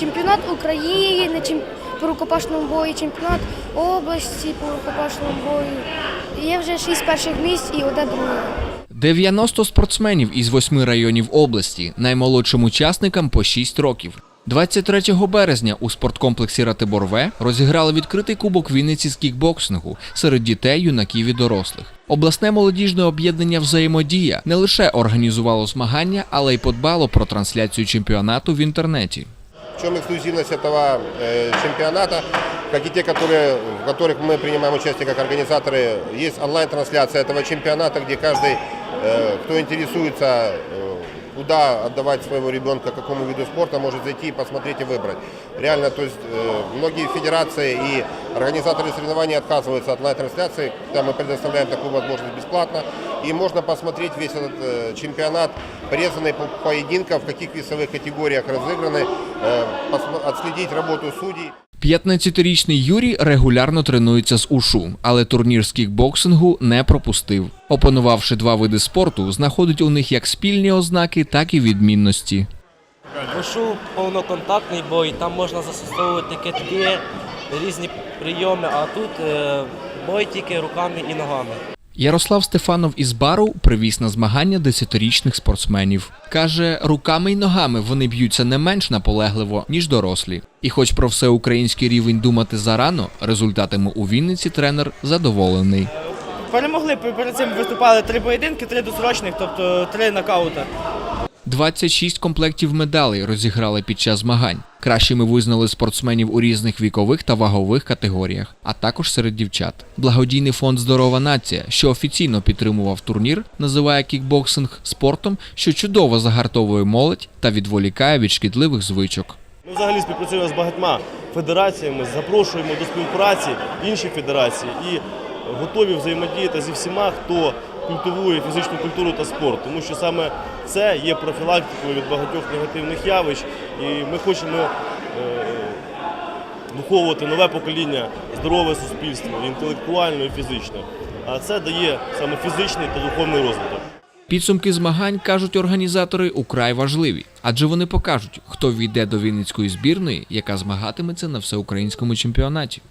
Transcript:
чемпіонат України чем... по рукопашному бою, чемпіонат області по рукопашному бою. Є вже шість перших місць і одне друге. 90 спортсменів із восьми районів області, наймолодшим учасникам по 6 років. 23 березня у спорткомплексі Ратибор-В розіграли відкритий кубок Вінниці з кікбоксингу серед дітей, юнаків і дорослих. Обласне молодіжне об'єднання Взаємодія не лише організувало змагання, але й подбало про трансляцію чемпіонату в інтернеті. Чем эксклюзивность этого э, чемпионата, как и те, которые, в которых мы принимаем участие как организаторы, есть онлайн-трансляция этого чемпионата, где каждый, э, кто интересуется, э, куда отдавать своего ребенка, какому виду спорта, может зайти и посмотреть и выбрать. Реально, то есть многие федерации и организаторы соревнований отказываются от онлайн-трансляции, когда мы предоставляем такую возможность бесплатно. И можно посмотреть весь этот э, чемпионат, порезанный по поединков, в каких весовых категориях разыграны, э, посмо- отследить работу судей. 15-річний Юрій регулярно тренується з ушу, але турнір з кікбоксингу не пропустив. Опанувавши два види спорту, знаходить у них як спільні ознаки, так і відмінності. Вошу повноконтактний бой, там можна застосовувати китки, різні прийоми, а тут е, бой тільки руками і ногами. Ярослав Стефанов із бару привіз на змагання десятирічних спортсменів. Каже, руками й ногами вони б'ються не менш наполегливо, ніж дорослі. І хоч про всеукраїнський рівень думати зарано, результатами у Вінниці тренер задоволений. Перемогли перед цим виступали три поєдинки, три досрочних, тобто три нокаути. 26 комплектів медалей розіграли під час змагань. Кращими визнали спортсменів у різних вікових та вагових категоріях, а також серед дівчат. Благодійний фонд Здорова нація, що офіційно підтримував турнір, називає кікбоксинг спортом, що чудово загартовує молодь та відволікає від шкідливих звичок. Ми взагалі співпрацюємо з багатьма федераціями, запрошуємо до співпраці інші федерації і готові взаємодіяти зі всіма, хто культивує фізичну культуру та спорт, тому що саме це є профілактикою від багатьох негативних явищ, і ми хочемо е, виховувати нове покоління, здорове суспільство, інтелектуально і фізично. А це дає саме фізичний та духовний розвиток. Підсумки змагань кажуть організатори украй важливі, адже вони покажуть, хто війде до Вінницької збірної, яка змагатиметься на всеукраїнському чемпіонаті.